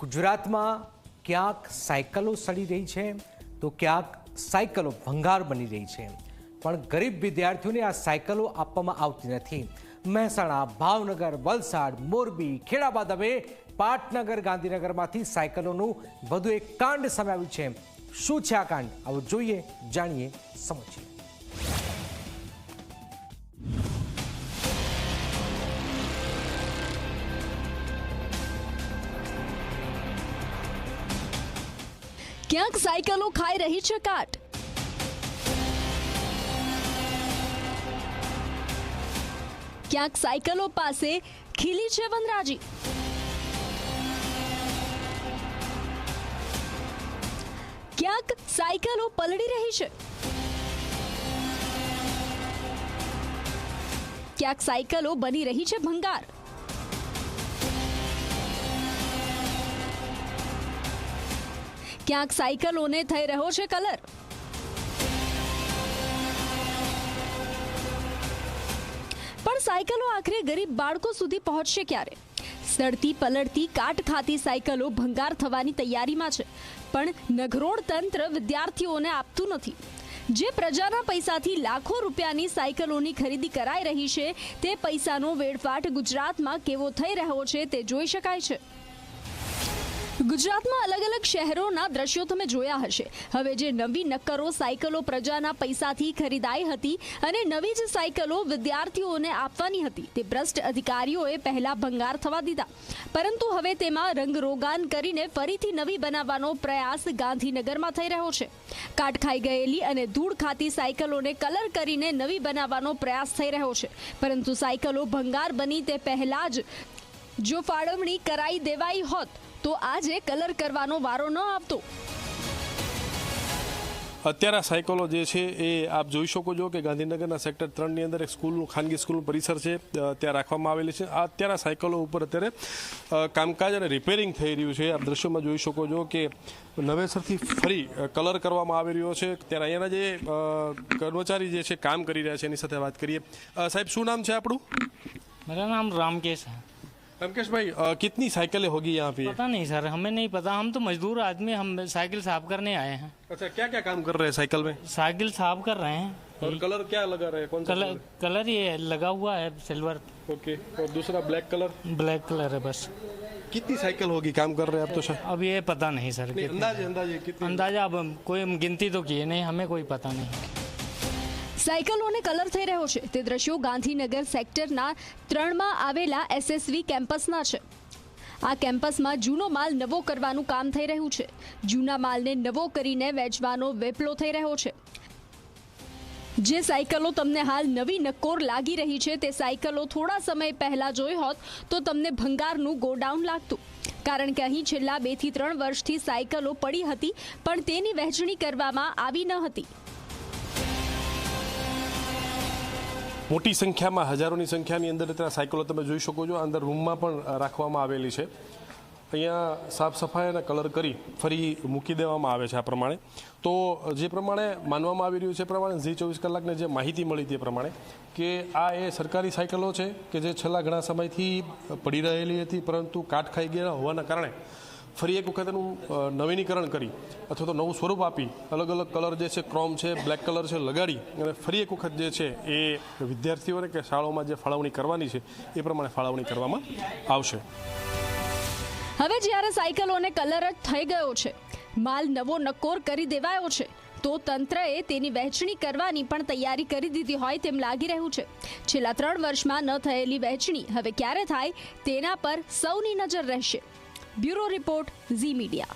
ગુજરાતમાં ક્યાંક સાયકલો સડી રહી છે, તો ક્યાંક સાયકલો ભંગાર બની રહી છે. પણ ગરીબ વિદ્યાર્થીઓને આ સાયકલો આપવામાં આવતી નથી. મહેસાણા, ભાવનગર, વલસાડ, મોરબી ખેડા હવે પાટનગર, ગાંધીનગરમાંથી સાયકલોનું વધુ એક કાંડ સામે આવ્યું છે. શું છે આ કાંડ? આવો જોઈએ, જાણીએ, સમજીએ. ક્યાંક સાયકલો ખાઈ રહી છે કાટ. ક્યાંક સાયકલો પાસે ખીલી છે વનરાજી. ક્યાંક સાયકલો પલળી રહી છે. ક્યાંક સાયકલો બની રહી છે ભંગાર. ક્યાંક સાયકલોને થઈ રહ્યો છે કલર. પણ સાયકલો આખરે ગરીબ બાળકો સુધી પહોંચશે ક્યારે? સડતી પલળતી કાટ ખાતી સાયકલો ભંગાર થવાની તૈયારીમાં છે. પણ નગરોળ તંત્ર વિદ્યાર્થીઓને આપતું નથી. જે પ્રજાના પૈસાથી લાખો રૂપિયાની સાયકલોની ખરીદી કરાઈ રહી છે, તે પૈસાનો વેડફાટ ગુજરાતમાં કેવો થઈ રહ્યો છે તે જોઈ શકાય છે. ગુજરાતમાં અલગ અલગ શહેરોના દ્રશ્યો તમે જોયા હશે. હવે જે નવી નક્કરો સાયકલો પ્રજાના પૈસાથી ખરીદાઈ હતી અને નવી જ સાયકલો વિદ્યાર્થીઓને આપવાની હતી, તે ભ્રષ્ટ અધિકારીઓએ પહેલા ભંગાર થવા દીધા. પરંતુ હવે તેમાં રંગરોગાન કરીને ફરીથી નવી બનાવવાનો પ્રયાસ ગાંધીનગરમાં થઈ રહ્યો છે. કાટ ખાઈ ગયેલી અને ધૂળ ખાતી સાયકલોને કલર કરીને નવી બનાવવાનો પ્રયાસ થઈ રહ્યો છે. પરંતુ સાયકલો ભંગાર બની તે પહેલા જ જો ફાળવણી કરાઈ દેવાઈ હોત તો આજે કલર કરવાનો વારો ન આવતો. અત્યારે આ સાયકલો જે છે એ આપ જોઈ શકો છો કે ગાંધીનગરના સેક્ટર ત્રણની અંદર એક સ્કૂલનું ખાનગી સ્કૂલનું પરિસર છે ત્યાં રાખવામાં આવેલી છે. આ સાયકલો ઉપર અત્યારે કામકાજ અને રિપેરિંગ થઈ રહ્યું છે. આપ દ્રશ્યોમાં જોઈ શકો છો કે નવેસરથી ફરી કલર કરવામાં આવી રહ્યો છે. ત્યારે અહીંયાના જે કર્મચારી જે છે કામ કરી રહ્યા છે એની સાથે વાત કરીએ. સાહેબ શું નામ છે આપણું? મારું નામ રામકેશ रमकेश भाई आ, कितनी साइकिलें होगी यहाँ पे? पता नहीं सर हमें नहीं पता। हम तो मजदूर आदमी हम साइकिल साफ़ करने आए हैं। अच्छा क्या क्या काम कर रहे हैं साइकिल में? साइकिल साफ़ कर रहे हैं। और कलर क्या लगा रहे हैं? कौन सा कलर कलर? ये लगा हुआ है सिल्वर। ओके और दूसरा ब्लैक कलर? ब्लैक कलर है बस। कितनी साइकिल होगी काम कर रहे हैं आप तो सर? अब ये पता नहीं सर अंदाज़ा अंदाज़ा अब कोई गिनती तो किए नहीं हमें कोई पता नहीं। સાયકલોને કલર થઈ રહ્યો છે. તે દ્રશ્યો ગાંધીનગર સેક્ટરના ત્રણમાં આવેલા એસએસવી કેમ્પસના છે. આ કેમ્પસમાં જૂનો માલ નવો કરવાનું કામ થઈ રહ્યું છે. જૂના માલને નવો કરીને વેચવાનો વેપલો થઈ રહ્યો છે. જે સાયકલો તમને હાલ નવી નક્કોર લાગી રહી છે, તે સાયકલો થોડા સમય પહેલા જોઈ હોત, તો તમને ભંગારનું ગોડાઉન લાગતું. કારણ કે અહીં છેલ્લા બેથી ત્રણ વર્ષથી સાયકલો પડી હતી, પણ તેની વહેંચણી કરવામાં આવી ન હતી. મોટી સંખ્યામાં, હજારોની સંખ્યાની અંદર ત્યાં સાયકલો તમે જોઈ શકો છો. અંદર રૂમમાં પણ રાખવામાં આવેલી છે. અહીંયા સાફ સફાઈ અને કલર કરી ફરી મૂકી દેવામાં આવે છે આ પ્રમાણે. તો, જે પ્રમાણે માનવામાં આવી રહ્યું છે પ્રમાણે ઝી ચોવીસ કલાકને જે માહિતી મળી તે પ્રમાણે કે આ એ સરકારી સાયકલો છે કે જે છેલ્લા ઘણા સમયથી પડી રહેલી હતી, પરંતુ કાટ ખાઈ ગયા હોવાના કારણે ફરી એક વખત એનું નવીનીકરણ કરી અથવા તો નવું સ્વરૂપ આપી. અલગ અલગ કલર જે છે, ક્રોમ છે, બ્લેક કલર છે, લગાડી અને ફરી એક વખત જે છે, એ વિદ્યાર્થીઓને કે શાળાઓમાં જે ફાળવણી કરવાની છે, એ પ્રમાણે ફાળવણી કરવામાં આવશે. હવે જ્યારે સાયકલોને કલર જ થઈ ગયો છે, માલ નવો નકોર કરી દેવાયો છે, તો તંત્રએ તેની વહેંચણી કરવાની પણ તૈયારી કરી દીધી હોય તેમ લાગી રહ્યું છે. છેલ્લા ત્રણ વર્ષમાં ન થયેલી વહેંચણી હવે ક્યારે થાય તેના પર સૌની નજર રહેશે. ब्यूरो रिपोर्ट जी मीडिया